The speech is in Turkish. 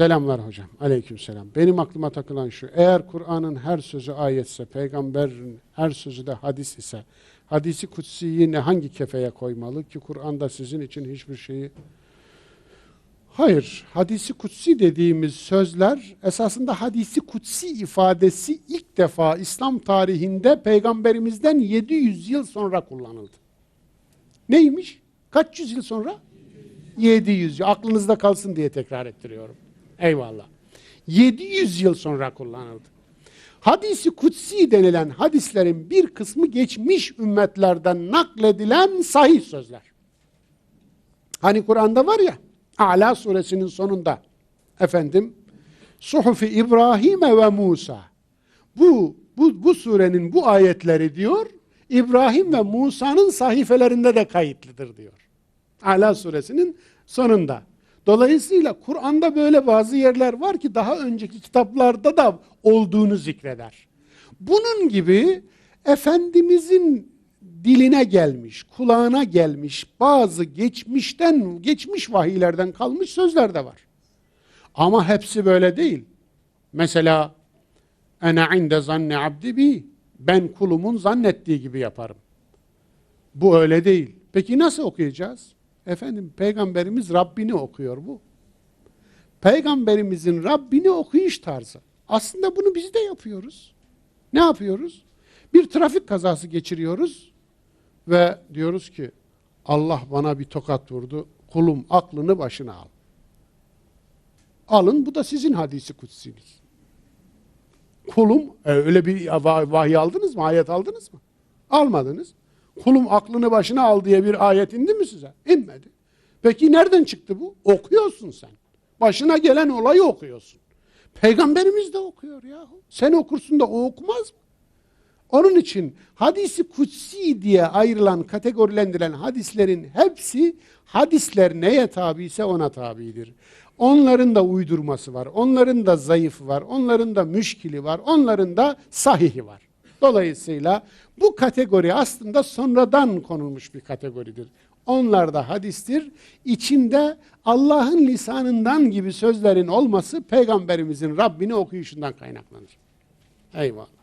Selamlar hocam. Aleyküm selam. Benim aklıma takılan şu. Eğer Kur'an'ın her sözü ayetse, peygamberin her sözü de hadis ise, hadisi kutsiyi ne hangi kefeye koymalı ki Kur'an'da sizin için hiçbir şeyi Hayır, hadisi kutsi dediğimiz sözler esasında hadisi kutsi ifadesi ilk defa İslam tarihinde peygamberimizden 700 yıl sonra kullanıldı. Neymiş? Kaç yüz yıl sonra? 700 yıl. Aklınızda kalsın diye tekrar ettiriyorum. Eyvallah. 700 yıl sonra kullanıldı. Hadisi kutsi denilen hadislerin bir kısmı geçmiş ümmetlerden nakledilen sahih sözler. Hani Kur'an'da var ya, A'la suresinin sonunda efendim Suhufi İbrahim ve Musa. Bu, bu, bu surenin bu ayetleri diyor, İbrahim ve Musa'nın sahifelerinde de kayıtlıdır diyor. Ala suresinin sonunda. Dolayısıyla Kur'an'da böyle bazı yerler var ki daha önceki kitaplarda da olduğunu zikreder. Bunun gibi Efendimizin diline gelmiş, kulağına gelmiş bazı geçmişten, geçmiş vahiylerden kalmış sözler de var. Ama hepsi böyle değil. Mesela ene inde zanne abdi bi ben kulumun zannettiği gibi yaparım. Bu öyle değil. Peki nasıl okuyacağız? Efendim peygamberimiz Rabbini okuyor bu. Peygamberimizin Rabbini okuyuş tarzı. Aslında bunu biz de yapıyoruz. Ne yapıyoruz? Bir trafik kazası geçiriyoruz ve diyoruz ki Allah bana bir tokat vurdu. Kulum aklını başına al. Alın bu da sizin hadisi kutsiniz. Kulum e, öyle bir vahiy aldınız mı? Ayet aldınız mı? Almadınız. Kulum aklını başına al diye bir ayet indi mi size? İnmedi. Peki nereden çıktı bu? Okuyorsun sen. Başına gelen olayı okuyorsun. Peygamberimiz de okuyor yahu. Sen okursun da o okumaz mı? Onun için hadisi kutsi diye ayrılan, kategorilendirilen hadislerin hepsi hadisler neye tabi ise ona tabidir. Onların da uydurması var, onların da zayıfı var, onların da müşkili var, onların da sahihi var. Dolayısıyla bu kategori aslında sonradan konulmuş bir kategoridir. Onlar da hadistir. İçinde Allah'ın lisanından gibi sözlerin olması peygamberimizin Rabbini okuyuşundan kaynaklanır. Eyvallah.